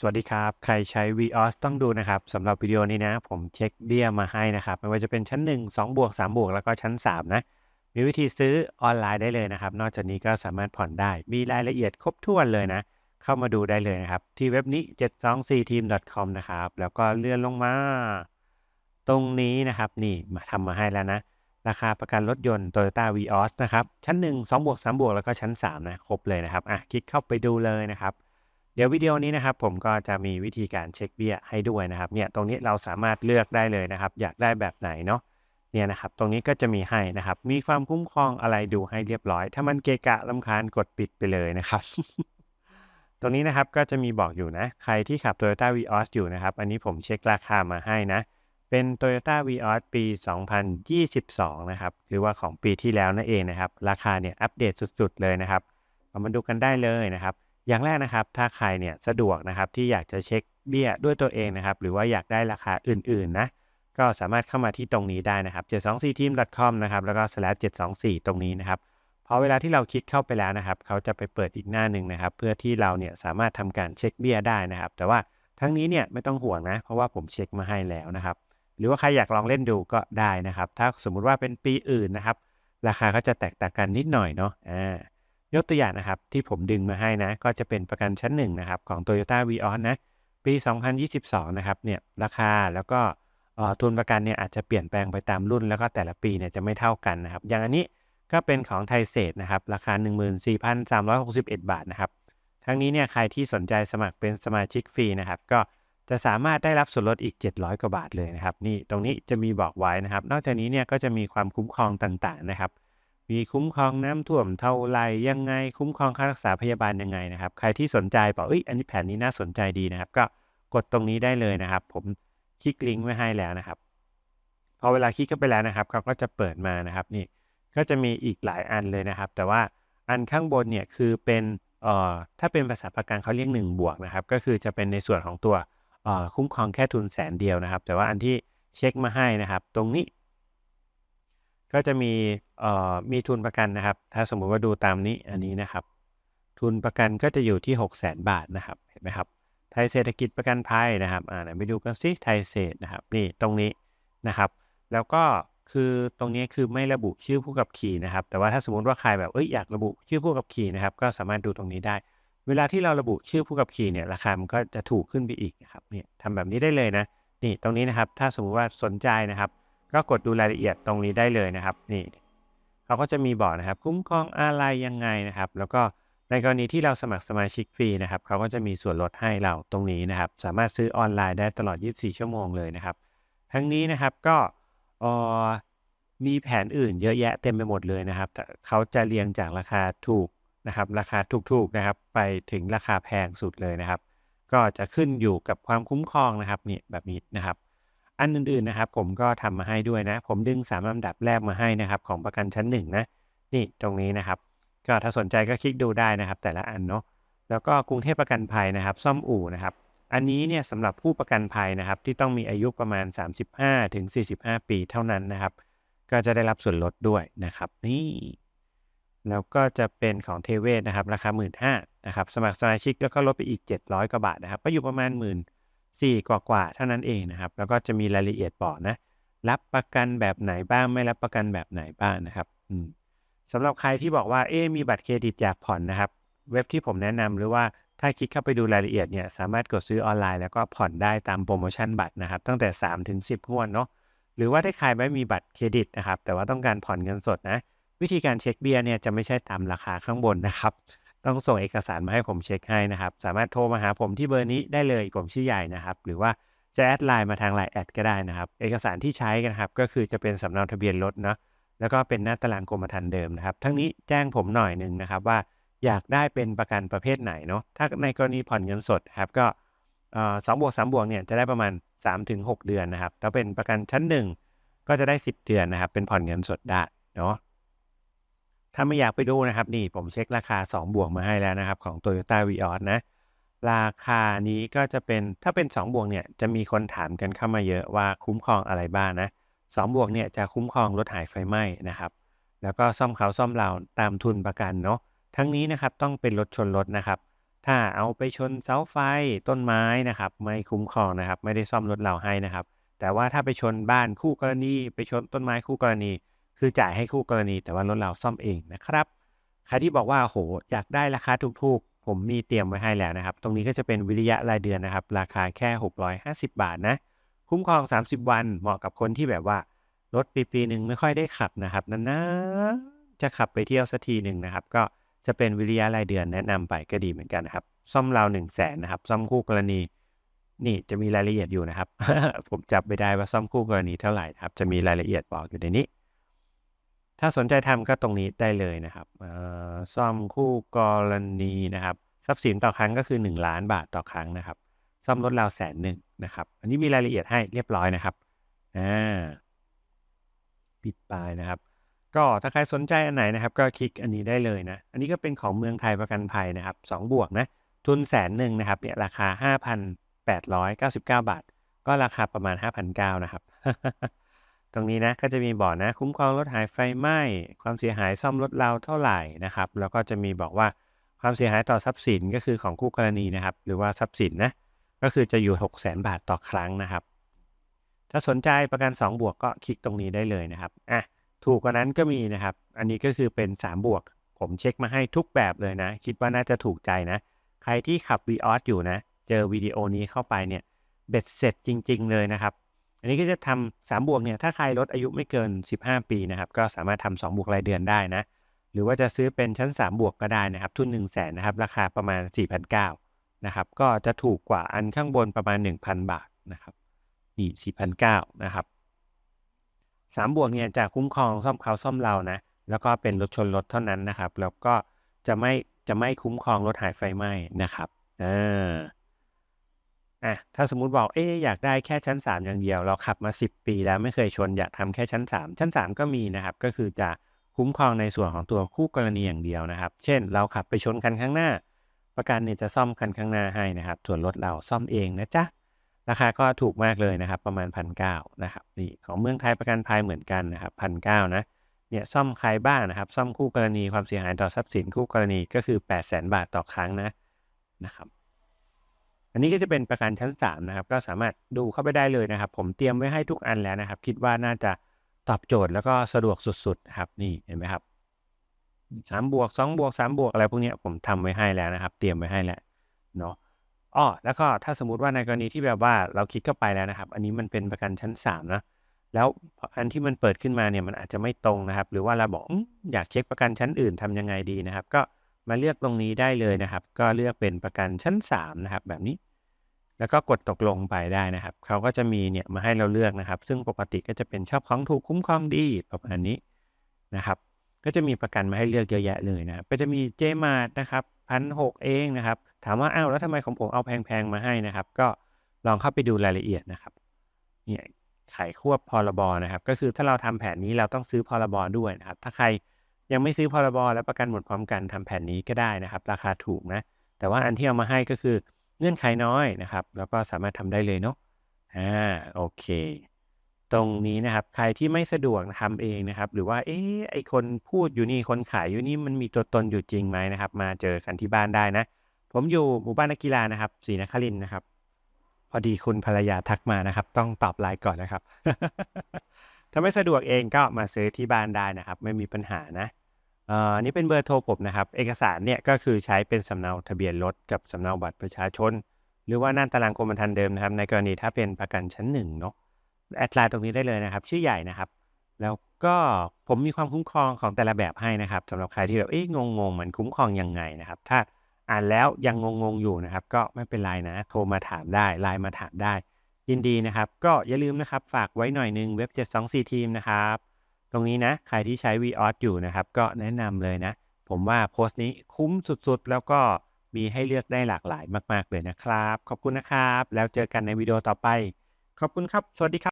สวัสดีครับ ใครใช้ VOS ต้องดูนะครับสำหรับวิดีโอนี้นะ ผมเช็คเบี้ยมาให้นะครับ ไม่ว่าจะเป็นชั้น 1 2 บวก 3 บวก แล้วก็ชั้น 3 นะ มีวิธีซื้อออนไลน์ได้เลยนะครับ นอกจากนี้ก็สามารถผ่อนได้ มีรายละเอียดครบถ้วนเลยนะ เข้ามาดูได้เลยนะครับ ที่เว็บนี้ 724team.com นะครับ แล้วก็เลื่อนลงมา ตรงนี้นะครับ นี่มาทำมาให้แล้วนะ ราคาประกันรถยนต์ Toyota Vios นะครับ ชั้น 1 2บวก3บวกแล้วก็ชั้น 3 นะ ครบเลยนะครับ อะ คลิกเข้าไปดูเลยนะครับ เดี๋ยววิดีโอนี้นะครับผมก็จะมีวิธีการเช็คเบี้ยให้ด้วยนะครับเนี่ยตรงนี้เราสามารถเลือกได้เลยนะครับ อยากได้แบบไหนเนาะเนี่ยนะครับตรงนี้ก็จะมีให้นะครับ มีความคุ้มครองอะไรดูให้เรียบร้อย ถ้ามันเกะกะรำคาญกดปิดไปเลยนะครับ ตรงนี้นะครับก็จะมีบอกอยู่นะ ใครที่ขับ Toyota Vios อยู่นะครับ อันนี้ผมเช็คราคามาให้นะ เป็น Toyota Vios ปี 2022 นะครับหรือว่าของปีที่แล้วนั่นเองนะครับ ราคาเนี่ยอัปเดตสุดๆเลยนะครับเรามาดูกันได้เลยนะครับ อย่างแรกนะครับ ถ้าใครเนี่ยสะดวกนะครับที่อยากจะเช็คเบี้ยด้วยตัวเองนะครับ หรือว่าอยากได้ราคาอื่นๆนะก็สามารถเข้ามาที่ตรงนี้ได้นะครับ 724team.com นะครับ แล้วก็ slash 724 ตรงนี้นะครับ พอเวลาที่เราคลิกเข้าไปแล้วนะครับ เขาจะไปเปิดอีกหน้าหนึ่งนะครับ เพื่อที่เราเนี่ยสามารถทำการเช็คเบี้ยได้นะครับ แต่ว่าทั้งนี้เนี่ยไม่ต้องห่วงนะ เพราะว่าผมเช็คมาให้แล้วนะครับ หรือว่าใครอยากลองเล่นดูก็ได้นะครับ ถ้าสมมุติว่าเป็นปีอื่นนะครับ ราคาก็จะแตกต่างกันนิดหน่อยเนาะ อ่า ยกตัวอย่างนะครับที่ผมดึงมาให้นะ ก็จะเป็นประกันชั้น 1 นะครับ ของ Toyota Vios นะ ปี 2022 นะครับเนี่ยราคาแล้วก็ทุนประกันเนี่ยอาจจะเปลี่ยนแปลงไปตามรุ่นแล้วก็แต่ละปีเนี่ยจะไม่เท่ากันนะครับ อย่างอันนี้ก็เป็นของไทยเศษนะครับ ราคา 14,361 บาทนะครับ ทั้งนี้เนี่ยใครที่สนใจสมัครเป็นสมาชิกฟรีนะครับ ก็จะสามารถได้รับส่วนลดอีก 700 กว่าบาทเลยนะครับ นี่ตรงนี้จะมีบอกไว้นะครับ นอกจากนี้เนี่ยก็จะมีความคุ้มครองต่างๆนะครับ มีคุ้มครองน้ำท่วมเท่าไรยังไงคุ้มครองค่ารักษาพยาบาลยังไงนะครับ ใครที่สนใจบอกเอ้ยอันนี้แผนนี้น่าสนใจดีนะครับ ก็กดตรงนี้ได้เลยนะครับ ผมคลิกลิงก์ไว้ให้แล้วนะครับพอเวลาคลิกเข้าไปแล้วนะครับเขาก็จะเปิดมานะครับนี่ก็จะมีอีกหลายอันเลยนะครับ แต่ว่าอันข้างบนเนี่ยคือเป็นเอ่อถ้าเป็นภาษาประกันเขาเรียก1บวกนะครับ ก็คือจะเป็นในส่วนของตัวเอ่อคุ้มครองแค่ทุนแสนเดียวนะครับ แต่ว่าอันที่เช็คมาให้นะครับ ตรงนี้ ก็จะมี มีทุนประกันนะครับ ถ้าสมมุติว่าดูตามนี้อันนี้นะครับ ทุนประกันก็จะอยู่ที่ 6 0 0 0 0 0 บาทนะครับเห็นไหมครับไทยเศรษฐกิจประกันภัยนะครับอ่าไปดูกันซิไทยเศรษฐนะครับนี่ตรงนี้นะครับ แล้วก็คือตรงนี้คือไม่ระบุชื่อผู้ขับขี่นะครับ แต่ว่าถ้าสมมุติว่าใครแบบเอ้ยอยากระบุชื่อผู้ขับขี่นะครับ ก็สามารถดูตรงนี้ได้ เวลาที่เราระบุชื่อผู้ขับขี่เนี่ยราคามันก็จะถูกขึ้นไปอีกนะครับเนี่ยทำแบบนี้ได้เลยนะนี่ตรงนี้นะครับถ้าสมมุติว่าสนใจนะครับ ก็กดดูรายละเอียดตรงนี้ได้เลยนะครับนี่ เขาก็จะมีบอกนะครับ คุ้มครองอะไรยังไงนะครับ แล้วก็ในกรณีที่เราสมัครสมาชิกฟรีนะครับ เขาก็จะมีส่วนลดให้เราตรงนี้นะครับ สามารถซื้อออนไลน์ได้ตลอด 24 ชั่วโมงเลยนะครับ ทั้งนี้นะครับก็มีแผนอื่นเยอะแยะเต็มไปหมดเลยนะครับ เขาจะเรียงจากราคาถูกนะครับ ราคาถูกๆนะครับ ไปถึงราคาแพงสุดเลยนะครับ ก็จะขึ้นอยู่กับความคุ้มครองนะครับนี่แบบนี้นะครับ อันอื่นๆนะครับผมก็ทำมาให้ด้วยนะ ผมดึงสามลำดับแรกมาให้นะครับ ของประกันชั้นหนึ่งนะนี่ตรงนี้นะครับ ก็ถ้าสนใจก็คลิกดูได้นะครับ แต่ละอันเนาะแล้วก็กรุงเทพประกันภัยนะครับ ซ่อมอู่นะครับ อันนี้เนี่ยสำหรับผู้ประกันภัยนะครับ ที่ต้องมีอายุประมาณ 35ถึง45ปีเท่านั้นนะครับ ก็จะได้รับส่วนลดด้วยนะครับนี่แล้วก็จะเป็นของเทเวศนะครับ ราคา 1 5ื่นนะครับ สมัครสมาชิกแล้วก็ลดไปอีก 700กว่าบาทนะครับ ก็อยู่ประมาณ1 4ื่กว่ากว่าๆเท่านั้นเองนะครับ แล้วก็จะมีรายละเอียดบอกนะ รับประกันแบบไหนบ้างไม่รับประกันแบบไหนบ้างนะครับสำหรับใครที่บอกว่าเอ๊มีบัตรเครดิตอยากผ่อนนะครับ เว็บที่ผมแนะนำหรือว่าถ้าคลิกเข้าไปดูรายละเอียดเนี่ยสามารถกดซื้อออนไลน์แล้วก็ผ่อนได้ตามโปรโมชั่นบัตรนะครับ ตั้งแต่3ถึง10งวดเนาะหรือว่าถ้าใครไม่มีบัตรเครดิตนะครับ แต่ว่าต้องการผ่อนเงินสดนะ วิธีการเช็คเบียร์เนี่ยจะไม่ใช่ตามราคาข้างบนนะครับ ต้องส่งเอกสารมาให้ผมเช็คให้นะครับ สามารถโทรมาหาผมที่เบอร์นี้ได้เลยผมชื่อใหญ่นะครับ หรือว่าจะแอดไลน์มาทางไลน์แอดก็ได้นะครับ เอกสารที่ใช้กันครับ ก็คือจะเป็นสำเนาทะเบียนรถเนาะแล้วก็เป็นหน้าตารางกรมธรรม์เดิมนะครับ ทั้งนี้แจ้งผมหน่อยหนึ่งนะครับว่าอยากได้เป็นประกันประเภทไหนเนาะถ้าในกรณีผ่อนเงินสดครับก็สองบวกสามบวกเนี่ยจะได้ประมาณ 3-6 เดือนนะครับถ้าเป็นประกันชั้น 1 ก็จะได้ 10 เดือนนะครับ เป็นผ่อนเงินสดได้เนาะ ถ้าไม่อยากไปดูนะครับ นี่ผมเช็คราคา 2 บวกมาให้แล้วนะครับ ของ Toyota Vios นะ ราคานี้ก็จะเป็นถ้าเป็น 2 บวกเนี่ยจะมีคนถามกันเข้ามาเยอะว่าคุ้มครองอะไรบ้างนะ2บวกเนี่ยจะคุ้มครองรถหายไฟไหม้นะครับ แล้วก็ซ่อมเขาซ่อมเราตามทุนประกันเนาะทั้งนี้นะครับต้องเป็นรถชนรถนะครับ ถ้าเอาไปชนเสาไฟต้นไม้นะครับ ไม่คุ้มครองนะครับ ไม่ได้ซ่อมรถเราให้นะครับ แต่ว่าถ้าไปชนบ้านคู่กรณี ไปชนต้นไม้คู่กรณี คือจ่ายให้คู่กรณีแต่ว่ารถเราซ่อมเองนะครับ ใครที่บอกว่าโหอยากได้ราคาถูกๆ ผมมีเตรียมไว้ให้แล้วนะครับ ตรงนี้ก็จะเป็นวิริยะรายเดือนนะครับ ราคาแค่ 650 บาทนะ คุ้มครอง 30 วันเหมาะกับคนที่แบบว่ารถปีปีหนึ่งไม่ค่อยได้ขับนะครับนานๆจะขับไปเที่ยวสักทีหนึ่งนะครับ ก็จะเป็นวิริยะรายเดือนแนะนำไปก็ดีเหมือนกันนะครับ ซ่อมเรา1 0 0 0 0แสนนะครับ ซ่อมคู่กรณี นี่จะมีรายละเอียดอยู่นะครับ ผมจับไม่ได้ว่าซ่อมคู่กรณีเท่าไหร่นะครับ จะมีรายละเอียดบอกอยู่ในนี้ ถ้าสนใจทำก็ตรงนี้ได้เลยนะครับซ่อมคู่กรณีนะครับ ทรัพย์สินต่อครั้งก็คือ 1 ล้านบาทต่อครั้งนะครับ ซ่อมรถราวแสนหนึ่งนะครับ อันนี้มีรายละเอียดให้เรียบร้อยนะครับอ่าปิดปลายนะครับ ก็ถ้าใครสนใจอันไหนนะครับ ก็คลิกอันนี้ได้เลยนะ อันนี้ก็เป็นของเมืองไทยประกันภัยนะครับ2บวกนะทุนแสนหนึ่งนะครับเนี่ยราคา 5,899 บาท ก็ราคาประมาณ 5,900นะครับ ตรงนี้นะก็จะมีบอกนะ คุ้มครองรถหายไฟไหม้ความเสียหายซ่อมรถเราเท่าไหร่นะครับ แล้วก็จะมีบอกว่าความเสียหายต่อทรัพย์สินก็คือของคู่กรณีนะครับ หรือว่าทรัพย์สินนะก็คือจะอยู่ 6 0 0 0 0 0บาทต่อครั้งนะครับ ถ้าสนใจประกัน 2 บวกก็คลิกตรงนี้ได้เลยนะครับอะถูกกว่านั้นก็มีนะครับ อันนี้ก็คือเป็น 3 บวก ผมเช็คมาให้ทุกแบบเลยนะ คิดว่าน่าจะถูกใจนะ ใครที่ขับ v ีออสอยู่นะ เจอวิดีโอนี้เข้าไปเนี่ย เบ็ดเสร็จจริง ๆ เลยนะครับ อันนี้ก็จะทำสามบวกเนี่ยถ้าใครลดอายุไม่เกิน 15 ปีนะครับก็สามารถทำสองบวกรายเดือนได้นะหรือว่าจะซื้อเป็นชั้น 3 บวกก็ได้นะครับ ทุน 1 0 0 0 0แสนนะครับ ราคาประมาณ 4,900นะครับ ก็จะถูกกว่าอันข้างบนประมาณ 1,000 บาทนะครับนี่4,900นะครับสามบวกเนี่ยจะคุ้มครองซ่อมเขาซ่อมเรานะ แล้วก็เป็นรถชนรถเท่านั้นนะครับ แล้วก็จะไม่จะไม่คุ้มครองรถหายไฟไหม้นะครับอ่า อะถ้าสมมุติบอกเอ๊อยากได้แค่ชั้น 3 อย่างเดียว เราขับมา 10 ปีแล้วไม่เคยชนอยากทำแค่ชั้น 3 ชั้น 3 ก็มีนะครับ ก็คือจะคุ้มครองในส่วนของตัวคู่กรณีอย่างเดียวนะครับ เช่น เราขับไปชนคันข้างหน้า ประกันเนี่ยจะซ่อมคันข้างหน้าให้นะครับ ส่วนรถเราซ่อมเองนะจ๊ะราคาก็ถูกมากเลยนะครับประมาณพันเนะครับนี่ของเมืองไทยประกันภัยเหมือนกันนะครับพันเนะเนี่ยซ่อมใครบ้างนะครับ ซ่อมคู่กรณีความเสียหายต่อทรัพย์สินคู่กรณีก็คือ 8 0 0 0 0 0 บาทต่อครั้งนะนะครับ อันนี้ก็จะเป็นประกันชั้น3นะครับก็สามารถดูเข้าไปได้เลยนะครับ ผมเตรียมไว้ให้ทุกอันแล้วนะครับ คิดว่าน่าจะตอบโจทย์แล้วก็สะดวกสุดๆครับนี่เห็นไหมครับสามบวกสองบวกสามบวกอะไรพวกนี้ผมทำไว้ให้แล้วนะครับ เตรียมไว้ให้แล้วเนาะอ้อแล้วก็ถ้าสมมุติว่าในกรณีที่แบบว่าเราคลิกเข้าไปแล้วนะครับ อันนี้มันเป็นประกันชั้น3นะแล้วอันที่มันเปิดขึ้นมาเนี่ยมันอาจจะไม่ตรงนะครับ หรือว่าเราบอกอยากเช็คประกันชั้นอื่นทำยังไงดีนะครับ ก็มาเลือกตรงนี้ได้เลยนะครับ ก็เลือกเป็นประกันชั้น3นะครับแบบนี้ แล้วก็กดตกลงไปได้นะครับ เขาก็จะมีเนี่ยมาให้เราเลือกนะครับ ซึ่งปกติก็จะเป็นชอบของถูกคุ้มครองดีประมาณนี้นะครับ ก็จะมีประกันมาให้เลือกเยอะแยะเลยนะครับ ก็จะมีเจมาร์นะครับพันหกเองนะครับ ถามว่าอ้าวแล้วทำไมของผมเอาแพงๆมาให้นะครับ ก็ลองเข้าไปดูรายละเอียดนะครับ เนี่ยไขควบพรบนะครับ ก็คือถ้าเราทำแผนนี้เราต้องซื้อพรบด้วยนะครับ ถ้าใครยังไม่ซื้อพรบและประกันหมดพร้อมกันทำแผนนี้ก็ได้นะครับ ราคาถูกนะ แต่ว่าอันที่เอามาให้ก็คือ เงื่อนไขน้อยนะครับ แล้วก็สามารถทำได้เลยเนาะอ่าโอเค ตรงนี้นะครับ ใครที่ไม่สะดวกทำเองนะครับ หรือว่าเอ๊ะไอคนพูดอยู่นี่คนขายอยู่นี่มันมีตัวตนอยู่จริงไหมนะครับ มาเจอกันที่บ้านได้นะ ผมอยู่หมู่บ้านนักกีฬานะครับศรีนครินนะครับ พอดีคุณภรรยาทักมานะครับ ต้องตอบไลน์ก่อนนะครับถ้าไม่สะดวกเองก็มาซื้อที่บ้านได้นะครับ ไม่มีปัญหานะ อันนี้เป็นเบอร์โทรผมนะครับ เอกสารเนี่ยก็คือใช้เป็นสำเนาทะเบียนรถกับสำเนาบัตรประชาชน หรือว่าหน้าตารางกรมธรรม์เดิมนะครับ ในกรณีถ้าเป็นประกันชั้นหนึ่งเนาะแอดไลน์ตรงนี้ได้เลยนะครับ ชื่อใหญ่นะครับ แล้วก็ผมมีความคุ้มครองของแต่ละแบบให้นะครับสำหรับใครที่แบบเอ๊ะงงๆมันคุ้มครองยังไงนะครับ ถ้าอ่านแล้วยังงงๆอยู่นะครับ ก็ไม่เป็นไรนะ โทรมาถามได้ไลน์มาถามได้ ยินดีนะครับ ก็อย่าลืมนะครับฝากไว้หน่อยนึงเว็บ 724ทีมนะครับ ตรงนี้นะ ใครที่ใช้ v ีอออยู่นะครับ ก็แนะนำเลยนะ ผมว่าโพสต์นี้คุ้มสุดๆ แล้วก็มีให้เลือกได้หลากหลายมาก ๆ เลยนะครับ ขอบคุณนะครับ แล้วเจอกันในวิดีโอต่อไป ขอบคุณครับ สวัสดีครับ